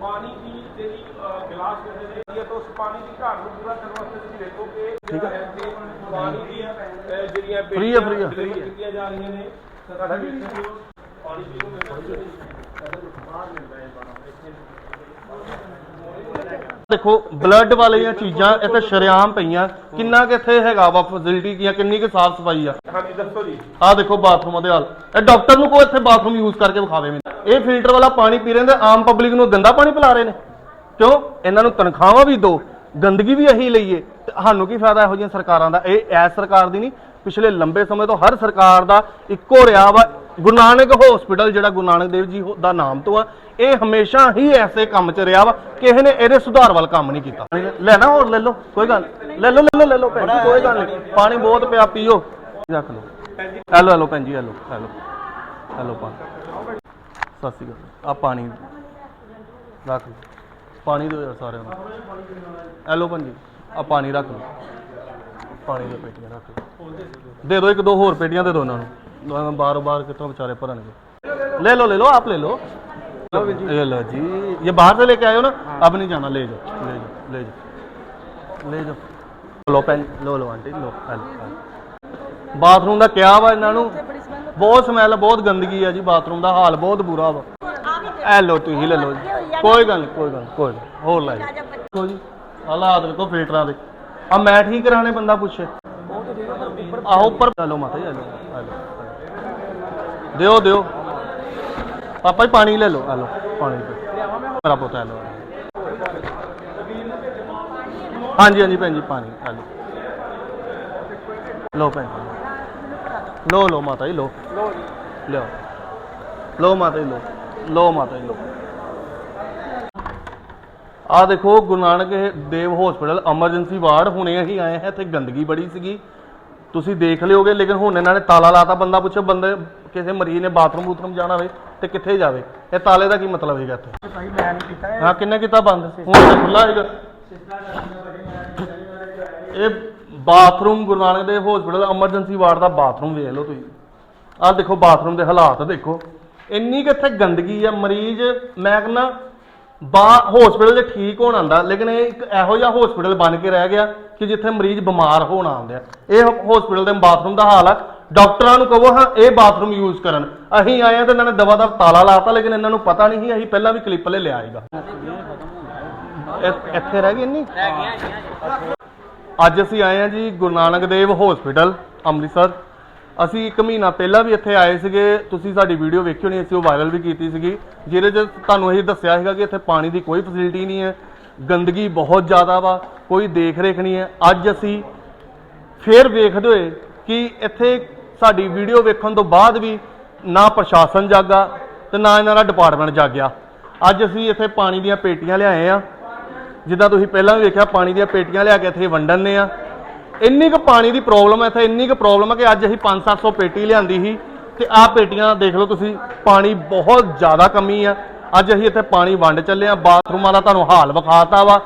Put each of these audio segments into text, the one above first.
ਪਾਣੀ ਦੀ ਜਿਹੜੀ ਗਲਾਸ ਕਹਿੰਦੇ ਨੇ ਇਹ ਤੋਂ ਪਾਣੀ ਦੀ ਘਾਟ ਨੂੰ ਪੂਰਾ ਕਰਨ ਵਾਸਤੇ ਤੁਸੀਂ ਦੇਖੋ ਕਿ ਪਾਣੀ ਦੀਆਂ ਜਿਹੜੀਆਂ ਫ੍ਰੀ ਹੈ ਫ੍ਰੀ ਹੈ। ਕੀਤੀਆਂ ਜਾ ਰਹੀਆਂ ਨੇ। ਸਾਡਾ ਵੀ ਪਾਣੀ ਪੀਣ ਨੂੰ ਮਿਲਦਾ ਹੈ। ਬਾਹਰ ਇੱਥੇ ਦੇਖੋ ਬਲੱਡ ਵਾਲੀਆਂ ਚੀਜ਼ਾਂ ਇੱਥੇ ਸ਼ਰੇਆਮ ਪਈਆਂ। ਕਿੰਨਾ ਕਿ ਇੱਥੇ ਹੈਗਾ ਵਾ ਫੈਸਿਲਿਟੀ ਕੀ ਆ ਕਿੰਨੀ ਕਿ ਸਾਫ਼ ਸਫ਼ਾਈ ਆ? ਹਾਂਜੀ ਦੱਸੋ ਜੀ। ਆਹ ਦੇਖੋ ਬਾਥਰੂਮ ਦੇ ਹਾਲ ਇਹ ਡਾਕਟਰ ਨੂੰ ਕੋ ਇੱਥੇ ਬਾਥਰੂਮ ਯੂਜ਼ ਕਰਕੇ ਵਿਖਾਵੇ ਮੈਨੂੰ। ਇਹ ਫਿਲਟਰ ਵਾਲਾ ਪਾਣੀ ਪੀ ਰਹੇ ਨੇ ਆਮ ਪਬਲਿਕ ਨੂੰ ਗੰਦਾ ਪਾਣੀ ਪਿਲਾ ਰਹੇ ਨੇ। ਕਿਉਂ? ਇਹਨਾਂ ਨੂੰ ਤਨਖਾਹਾਂ ਵੀ ਦੋ ਗੰਦਗੀ ਵੀ ਇਹੀ ਲਈਏ। ਤੇ ਸਾਨੂੰ ਕੀ ਫਾਇਦਾ ਇਹੋ ਜਿਹੀਆਂ ਸਰਕਾਰਾਂ ਦਾ? ਇਹ ਐਸ ਸਰਕਾਰ ਦੀ ਨਹੀਂ। ਪਿਛਲੇ ਲੰਬੇ ਸਮੇਂ ਤੋਂ ਹਰ ਸਰਕਾਰ ਦਾ ਇੱਕੋ ਰਿਹਾ ਵਾ ਗੁਰੂ ਨਾਨਕ ਹਸਪੀਟਲ ਜਿਹੜਾ ਗੁਰੂ ਨਾਨਕ ਦੇਵ ਜੀ ਦਾ ਨਾਮ ਤੋਂ ਆ ਇਹ ਹਮੇਸ਼ਾ ਹੀ ਐਸੇ ਕੰਮ 'ਚ ਰਿਹਾ ਵਾ ਕਿਸੇ ਨੇ ਇਹਦੇ ਸੁਧਾਰ ਵੱਲ ਕੰਮ ਨਹੀਂ ਕੀਤਾ। ਲੈਣਾ ਹੋਰ ਲੈ ਲਓ ਕੋਈ ਗੱਲ। ਲੈ ਲਓ ਲੈ ਲਓ ਲੈ ਲਓ ਭੈਣ ਜੀ ਕੋਈ ਗੱਲ ਨਹੀਂ ਪਾਣੀ ਬਹੁਤ ਪਿਆ ਪੀਓ। ਰੱਖ ਲਓ। ਹੈਲੋ ਹੈਲੋ ਭੈਣ ਜੀ ਹੈਲੋ ਹੈਲੋ ਹੈਲੋ ਪਾਣੀ। ਸਤਿ ਸ਼੍ਰੀ ਅਕਾਲ। ਆ ਪਾਣੀ ਰੱਖ ਲਓ। ਪਾਣੀ ਦਿਓ ਯਾਰ ਸਾਰਿਆਂ ਨੂੰ। ਹੈਲੋ ਭੈਣ ਜੀ ਆ ਪਾਣੀ ਰੱਖ ਲਓ। ਪਾਣੀ ਦੀਆਂ ਪੇਟੀਆਂ ਰੱਖ ਲਓ। ਦੇ ਦਿਓ ਇੱਕ ਦੋ ਹੋਰ ਪੇਟੀਆਂ ਦੇ ਦਿਓ ਉਹਨਾਂ ਨੂੰ। ਬਾਰ ਬਾਰ ਕਿੱਥੋਂ ਵਿਚਾਰੇ ਭਰਨਗੇ ले लो ले लो आप ले लो ये लो जी ये बाहर से लेके आए हो ना अब नहीं जाना ले जाओ ले जाओ ले जाओ ले जाओ लो पेन लो लो आंटी लो हेलो ਬਾਥਰੂਮ ਦਾ ਕਿਹਾ ਵਾ ਇਹਨਾਂ ਨੂੰ ਬਹੁਤ ਸਮੈਲ ਬਹੁਤ ਗੰਦਗੀ ਆ ਜੀ ਬਾਥਰੂਮ ਦਾ ਹਾਲ ਬਹੁਤ ਬੁਰਾ ਵਾ ਐ ਲੋ ਤੁਸੀਂ ਲੈ ਲਓ ਜੀ ਕੋਈ ਗੱਲ ਨੀ, ਕੋਈ ਗੱਲ ਨੀ, ਕੋਈ ਨੀ। ਹੋਰ ਲੈ ਜੀ ਦੇਖੋ ਜੀ ਹਾਲਾਤ ਦੇਖੋ ਫਿਲਟਰਾਂ ਦੇ ਆ ਮੈਂ ਠੀਕ ਕਰਾਣੇ ਬੰਦਾ ਪੁੱਛੇ ਆਹੋ ਉੱਪਰ ਚਲੋ ਮਾਤਾ ਜੀ ਆ ਲਓ ਆ ਲਓ ਦਿਓ ਦਿਓ। ਪਾਪਾ ਜੀ, ਪਾਣੀ ਲੈ ਲਓ। ਆ ਲਓ, ਪਾਣੀ ਦਿਓ ਮੇਰਾ ਪੁੱਤ, ਆ ਲਓ। ਹਾਂਜੀ ਹਾਂਜੀ ਭੈਣ ਜੀ, ਪਾਣੀ, ਆ ਲਓ। ਲਓ ਭੈਣ ਜੀ। ਲਓ ਲਓ ਮਾਤਾ ਜੀ, ਲਓ। ਲਓ ਲਓ ਮਾਤਾ ਜੀ, ਲਓ। ਲਓ ਮਾਤਾ ਜੀ, ਲਓ। ਆ ਦੇਖੋ, Guru Nanak Dev hospital emergency ward ਹੁਣੇ ਅਸੀਂ ਆਏ ਹਾਂ, ਇੱਥੇ ਗੰਦਗੀ ਬੜੀ ਸੀਗੀ। ਤੁਸੀਂ ਦੇਖ ਲਿਓਗੇ ਲੇਕਿਨ ਹੁਣ ਇਹਨਾਂ ਨੇ ਤਾਲਾ ਲਾਤਾ ਬੰਦਾ ਪੁੱਛੋ ਬੰਦੇ ਕਿਸੇ ਮਰੀਜ਼ ਨੇ ਬਾਥਰੂਮ ਬੂਥਰੂਮ ਜਾਣਾ ਹੋਵੇ ਤੇ ਕਿੱਥੇ ਜਾਵੇ? ਇਹ ਤਾਲੇ ਦਾ ਕੀ ਮਤਲਬ ਹੈਗਾ ਇੱਥੇ? ਭਾਈ ਮੈਂ ਨਹੀਂ ਕੀਤਾ ਹਾਂ ਕਿੰਨੇ ਕੀਤਾ ਬੰਦ? ਹੁਣ ਤਾਂ ਖੁੱਲਾ ਹੈਗਾ। ਇਹ bathroom Guru Nanak Dev hospital emergency ward ਦਾ ਬਾਥਰੂਮ ਵੇਖ ਲਓ ਤੁਸੀਂ। ਆਹ ਦੇਖੋ ਬਾਥਰੂਮ ਦੇ ਹਾਲਾਤ ਦੇਖੋ। ਇੰਨੀ ਕਿ ਇੱਥੇ ਗੰਦਗੀ ਆ ਮਰੀਜ਼ ਮੈਂ ਕਹਿੰਦਾ ਬਾ ਹਸਪੀਟਲ 'ਚ ਠੀਕ ਹੋਣ ਆਂਦਾ ਲੇਕਿਨ ਇਹ ਇੱਕ ਇਹੋ ਜਿਹਾ ਹਸਪੀਟਲ ਬਣ ਕੇ ਰਹਿ ਗਿਆ ਕਿ ਜਿੱਥੇ ਮਰੀਜ਼ ਬਿਮਾਰ ਹੋਣ ਆਉਂਦੇ ਆ। ਇਹ ਹਸਪੀਟਲ ਦੇ ਬਾਥਰੂਮ ਦਾ ਹਾਲ ਆ। ਡਾਕਟਰਾਂ ਨੂੰ ਕਹੋ ਹਾਂ ਇਹ ਬਾਥਰੂਮ ਯੂਜ਼ ਕਰਨ। ਅਸੀਂ ਆਏ ਆ ਤੇ ਇਹਨਾਂ ਨੇ ਦਵਾ ਦਾ ਤਾਲਾ ਲਾਤਾ ਲੇਕਿਨ ਇਹਨਾਂ ਨੂੰ ਪਤਾ ਨਹੀਂ ਸੀ ਅਸੀਂ ਪਹਿਲਾਂ ਵੀ ਕਲਿੱਪ ਲੈ ਲਿਆ ਸੀਗਾ। ਇ- ਇੱਥੇ ਰਹਿ ਗਈ ਇੰਨੀ? ਅੱਜ ਅਸੀਂ ਆਏ ਹਾਂ ਜੀ ਗੁਰੂ ਨਾਨਕ ਦੇਵ ਹਸਪੀਟਲ ਅੰਮ੍ਰਿਤਸਰ। ਅਸੀਂ ਇੱਕ ਮਹੀਨਾ ਪਹਿਲਾਂ ਵੀ ਇੱਥੇ ਆਏ ਸੀਗੇ, ਤੁਸੀਂ ਸਾਡੀ ਵੀਡੀਓ ਵੇਖੀ ਹੋਣੀ, ਅਸੀਂ ਉਹ ਵਾਇਰਲ ਵੀ ਕੀਤੀ ਸੀਗੀ, ਜਿਹਦੇ 'ਚ ਤੁਹਾਨੂੰ ਇਹ ਦੱਸਿਆ ਸੀਗਾ ਕਿ ਇੱਥੇ ਪਾਣੀ ਦੀ ਕੋਈ ਫੈਸਿਲਿਟੀ ਨਹੀਂ ਹੈ, ਗੰਦਗੀ ਬਹੁਤ ਜ਼ਿਆਦਾ ਵਾ, ਕੋਈ ਦੇਖ ਰੇਖ ਨਹੀਂ ਹੈ। ਅੱਜ ਅਸੀਂ ਫੇਰ ਵੇਖਦੇ ਹੋਏ ਕਿ ਇੱਥੇ ਸਾਡੀ ਵੀਡੀਓ ਵੇਖਣ ਤੋਂ ਬਾਅਦ ਵੀ ਨਾ ਪ੍ਰਸ਼ਾਸਨ ਜਾਗਾ ਤੇ ਨਾ ਇਹਨਾਂ ਦਾ ਡਿਪਾਰਟਮੈਂਟ ਜਾਗਿਆ। ਅੱਜ ਅਸੀਂ ਇੱਥੇ ਪਾਣੀ ਦੀਆਂ ਪੇਟੀਆਂ ਲਿਆਏ ਆ। ਜਿੱਦਾਂ ਤੁਸੀਂ ਪਹਿਲਾਂ ਵੀ ਵੇਖਿਆ, ਪਾਣੀ ਦੀਆਂ ਪੇਟੀਆਂ ਲਿਆ ਕੇ ਇੱਥੇ ਵੰਡਣ ਨੇ ਆ। ਇੰਨੀ ਕੁ ਪਾਣੀ ਦੀ ਪ੍ਰੋਬਲਮ ਹੈ ਇੱਥੇ, ਇੰਨੀ ਕੁ ਪ੍ਰੋਬਲਮ ਹੈ ਕਿ ਅੱਜ ਅਸੀਂ 5-700 ਪੇਟੀ ਲਿਆਂਦੀ ਸੀ ਤੇ ਆਹ ਪੇਟੀਆਂ ਦੇਖ ਲਓ ਤੁਸੀਂ, ਪਾਣੀ ਬਹੁਤ ਜ਼ਿਆਦਾ ਕਮੀ ਆ। ਅੱਜ ਅਸੀਂ ਇੱਥੇ ਪਾਣੀ ਵੰਡ ਚੱਲੇ ਆ, ਬਾਥਰੂਮਾਂ ਦਾ ਤੁਹਾਨੂੰ ਹਾਲ ਵਿਖਾਤਾ ਵਾ।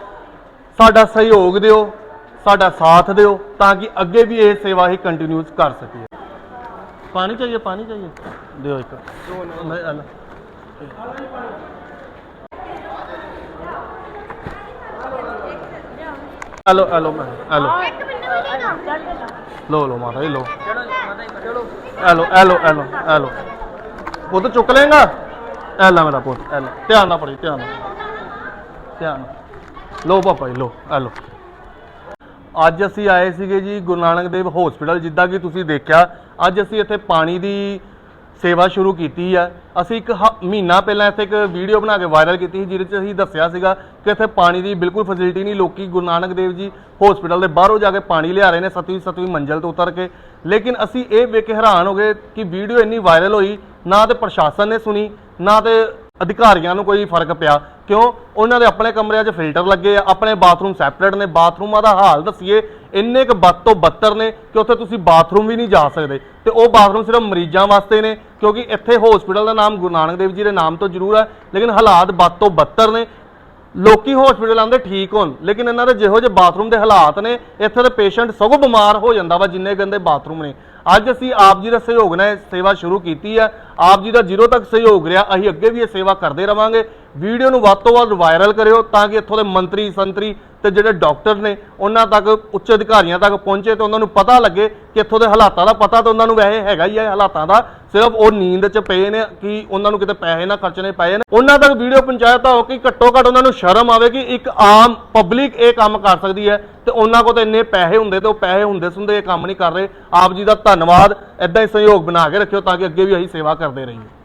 ਸਾਡਾ ਸਹਿਯੋਗ ਦਿਓ, ਸਾਡਾ ਸਾਥ ਦਿਓ, ਤਾਂ ਕਿ ਅੱਗੇ ਵੀ ਇਹ ਸੇਵਾ ਹੀ ਕੰਟੀਨਿਊਸ ਕਰ ਸਕੀਏ। ਪਾਣੀ ਚਾਹੀਏ ਪਾਣੀ ਚਾਹੀਏ? ਦਿਓ ਇੱਕ। ਮੈਂ ਆ ਲੈ। ਹੈਲੋ ਹੈਲੋ, ਮੈਂ, ਹੈਲੋ। ਲੋ ਲੋ ਮਾਤਾ ਜੀ ਲੋ ਹੈਲੋ ਹੈਲੋ ਹੈਲੋ ਹੈਲੋ ਉਹ ਤਾਂ ਚੁੱਕ ਲੇਗਾ ਐਲਾ ਮੇਰਾ ਪੁੱਤ ਐਲਾ ਧਿਆਨ ਨਾਲ ਪੜੀ ਧਿਆਨ ਨਾਲ। ਧਿਆਨ ਨਾਲ। ਲੋ ਪਾਪਾ ਜੀ ਲੋ ਹੈਲੋ ਅੱਜ ਅਸੀਂ ਆਏ ਸੀਗੇ ਜੀ ਗੁਰੂ ਨਾਨਕ ਦੇਵ ਹਸਪੀਟਲ ਜਿੱਦਾਂ ਕਿ ਤੁਸੀਂ ਦੇਖਿਆ ਅੱਜ ਅਸੀਂ ਇੱਥੇ ਪਾਣੀ ਦੀ ਸੇਵਾ ਸ਼ੁਰੂ ਕੀਤੀ ਆ। ਅਸੀਂ ਇੱਕ ਹ- ਮਹੀਨਾ ਪਹਿਲਾਂ ਇੱਥੇ ਇੱਕ ਵੀਡੀਓ ਬਣਾ ਕੇ ਵਾਇਰਲ ਕੀਤੀ ਸੀ, ਜਿਹਦੇ 'ਚ ਅਸੀਂ ਦੱਸਿਆ ਸੀਗਾ ਕਿ ਇੱਥੇ ਪਾਣੀ ਦੀ ਬਿਲਕੁਲ ਫੈਸਿਲਿਟੀ ਨਹੀਂ। ਲੋਕੀ ਗੁਰੂ ਨਾਨਕ ਦੇਵ ਜੀ ਹਸਪੀਟਲ ਦੇ ਬਾਹਰੋਂ ਜਾ ਕੇ ਪਾਣੀ ਲਿਆ ਰਹੇ ਨੇ, ਸਤਵੀਂ ਸਤਵੀਂ ਮੰਜ਼ਲ ਤੋਂ ਉਤਰ ਕੇ। ਲੇਕਿਨ ਅਸੀਂ ਇਹ ਵੇਖ ਕੇ ਹੈਰਾਨ ਹੋ ਗਏ ਕਿ ਵੀਡੀਓ ਇੰਨੀ ਵਾਇਰਲ ਹੋਈ, ਨਾ ਤੇ ਪ੍ਰਸ਼ਾਸਨ ਨੇ ਸੁਣੀ, ਨਾ ਤੇ ਅਧਿਕਾਰੀਆਂ ਨੂੰ ਕੋਈ ਫ਼ਰਕ ਪਿਆ। ਕਿਉਂ? ਉਹਨਾਂ ਦੇ ਆਪਣੇ ਕਮਰਿਆਂ 'ਚ ਫਿਲਟਰ ਲੱਗੇ ਆ, ਆਪਣੇ ਬਾਥਰੂਮ ਸੈਪਰੇਟ ਨੇ, ਬਾਥਰੂਮਾਂ ਦਾ ਹਾਲ ਦੱਸੀਏ, ਇੰਨੇ ਕੁ ਬਦ ਤੋਂ ਬੱਤਰ ਨੇ ਕਿ ਉੱਥੇ ਤੁਸੀਂ ਬਾਥਰੂਮ ਵੀ ਨਹੀਂ ਜਾ ਸਕਦੇ। ਤੇ ਉਹ ਬਾਥਰੂਮ ਸਿਰਫ ਮਰੀਜ਼ਾਂ ਵਾਸਤੇ ਨੇ, ਕਿਉਂਕਿ ਇੱਥੇ ਹਸਪੀਟਲ ਦਾ ਨਾਮ ਗੁਰੂ ਨਾਨਕ ਦੇਵ ਜੀ ਦੇ ਨਾਮ ਤੋਂ ਜ਼ਰੂਰ ਹੈ ਲੇਕਿਨ ਹਾਲਾਤ ਬਦ ਤੋਂ ਬੱਤਰ ਨੇ। ਲੋਕੀ ਹਸਪੀਟਲ ਆਉਂਦੇ ਠੀਕ ਹੋਣ, ਲੇਕਿਨ ਇਹਨਾਂ ਦੇ ਜਿਹੋ ਜਿਹੇ ਬਾਥਰੂਮ ਦੇ ਹਾਲਾਤ ਨੇ, ਇੱਥੇ ਦੇ ਪੇਸ਼ੈਂਟ ਸਗੋਂ ਬਿਮਾਰ ਹੋ ਜਾਂਦਾ ਵਾ ਜਿੰਨੇ ਗੰਦੇ ਬਾਥਰੂਮ ਨੇ। ਅੱਜ ਅਸੀਂ ਆਪ ਜੀ ਦੇ ਸਹਿਯੋਗ ਨਾਲ ਸੇਵਾ ਸ਼ੁਰੂ ਕੀਤੀ ਹੈ ਆਪ ਜੀ ਦਾ ਜ਼ੀਰੋ ਤੱਕ ਸਹਿਯੋਗ ਰਿਹਾ, ਅਸੀਂ ਅੱਗੇ ਵੀ ਇਹ ਸੇਵਾ ਕਰਦੇ ਰਵਾਂਗੇ। ਵੀਡੀਓ ਨੂੰ ਵੱਧ ਤੋਂ ਵੱਧ ਵਾਇਰਲ ਕਰਿਓ ਤਾਂ ਕਿ ਇੱਥੋਂ ਦੇ ਮੰਤਰੀ, ਸੰਤਰੀ ਤੇ ਜਿਹੜੇ ਡਾਕਟਰ ਨੇ, ਉਹਨਾਂ ਤੱਕ, ਉੱਚ ਅਧਿਕਾਰੀਆਂ ਤੱਕ ਪਹੁੰਚੇ ਤੇ ਉਹਨਾਂ ਨੂੰ ਪਤਾ ਲੱਗੇ ਕਿ ਇੱਥੋਂ ਦੇ ਹਾਲਾਤਾਂ ਦਾ ਪਤਾ ਤਾਂ ਉਹਨਾਂ ਨੂੰ ਵੈਸੇ ਹੈਗਾ ਹੀ ਹੈ ਹਾਲਾਤਾਂ ਦਾ। ਸਿਰਫ ਉਹ ਨੀਂਦ 'ਚ ਪਏ ਨੇ ਕਿ ਉਹਨਾਂ ਨੂੰ ਕਿਤੇ ਪੈਸੇ ਨਾ ਖਰਚਣੇ ਪਏ ਨੇ। ਉਹਨਾਂ ਤੱਕ ਵੀਡੀਓ ਪਹੁੰਚਾਇਆ ਤਾਂ ਹੋ ਕਿ ਘੱਟੋ ਘੱਟ ਉਹਨਾਂ ਨੂੰ ਸ਼ਰਮ ਆਵੇ ਕਿ ਇੱਕ ਆਮ ਪਬਲਿਕ ਇਹ ਕੰਮ ਕਰ ਸਕਦੀ ਹੈ ਤੇ ਉਹਨਾਂ ਕੋਲ ਤਾਂ ਇੰਨੇ ਪੈਸੇ ਹੁੰਦੇ ਤੇ ਉਹ ਪੈਸੇ ਹੁੰਦੇ ਸੁੰਦੇ ਇਹ ਕੰਮ ਨਹੀਂ ਕਰ ਰਹੇ। ਆਪ ਜੀ ਦਾ ਧੰਨਵਾਦ। ਐਦਾਂ ਹੀ ਸਹਿਯੋਗ ਬਣਾ ਕੇ ਰੱਖਿਓ ਤਾਂ ਕਿ ਅੱਗੇ ਵੀ ਅਸੀਂ ਸੇਵਾ ਕਰਦੇ ਰਹੀਏ।